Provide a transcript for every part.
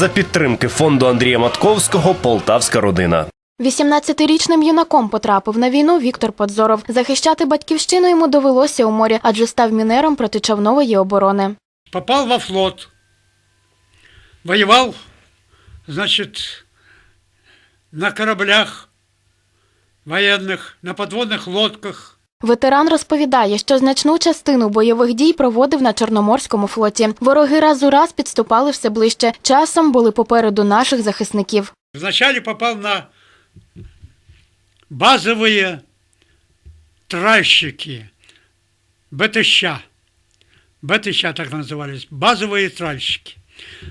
За підтримки фонду Андрія Матковського Полтавська родина. 18-річним юнаком потрапив на війну Віктор Подзоров. Захищати батьківщину йому довелося у морі, адже став мінером протичовнової оборони. попал во флот, воевал, значит, на кораблях военных, на подводных лодках. Ветеран розповідає, що значну частину бойових дій проводив на Чорноморському флоті. Вороги раз у раз підступали все ближче. Часом були попереду наших захисників. Вначале попал на базовые тральщики, БТЩ. БТЩ так назывались, базовые тральщики.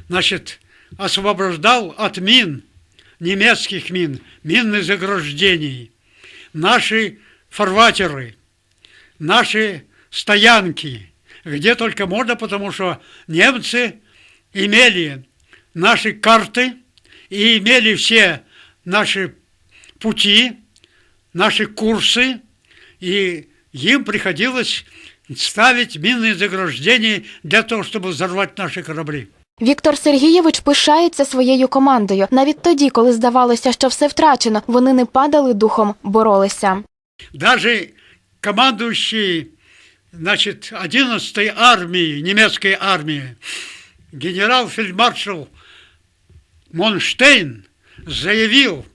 Значит, освобождал от мин, немецких мин, минных заграждений, наши фарватеры, наши стоянки, где только можно, потому что немцы имели наши карты и имели все наши пути, наши курсы, и им приходилось ставить минные заграждения для того, чтобы взорвать наши корабли. Віктор Сергійович пишається своєю командою. Навіть тоді, коли здавалося, що все втрачено, вони не падали духом, боролися. Даже командующий значит, 11-й армии, немецкой армии, генерал-фельдмаршал Монштейн заявил,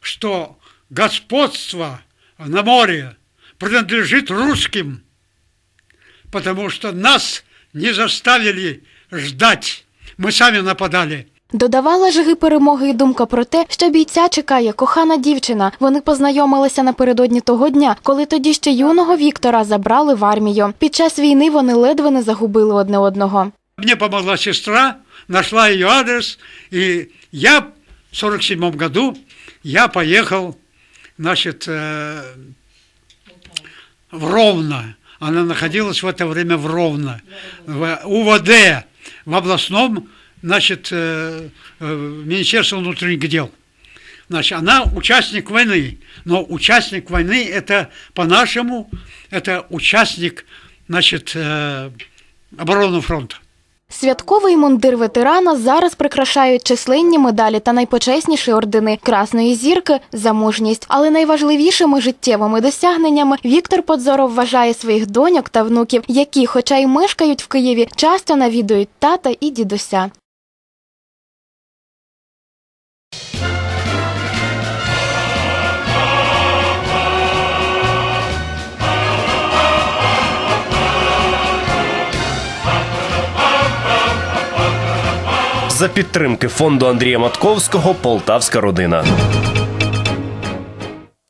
что господство на море принадлежит русским, потому что нас не заставили ждать, мы сами нападали. Додавала жиги перемоги і думка про те, що бійця чекає кохана дівчина. Вони познайомилися напередодні того дня, коли тоді ще юного Віктора забрали в армію. Під час війни вони ледве не загубили одне одного. Мне помогла сестра, нашла ее адрес, и я в 47 году я значит, э, в Ровно. Она находилась в это время в Ровно, в УВД, в областном, значит, э, э, Министерство внутренних дел. Значит, она участник войны, но участник войны это по-нашему, это участник, значит, э, оборонного фронта. Святковий мундир ветерана зараз прикрашають численні медалі та найпочесніші ордени Красної зірки за мужність. Але найважливішими життєвими досягненнями Віктор Подзоров вважає своїх доньок та внуків, які, хоча й мешкають в Києві, часто навідують тата і дідуся. За підтримки фонду Андрія Матковського Полтавська родина.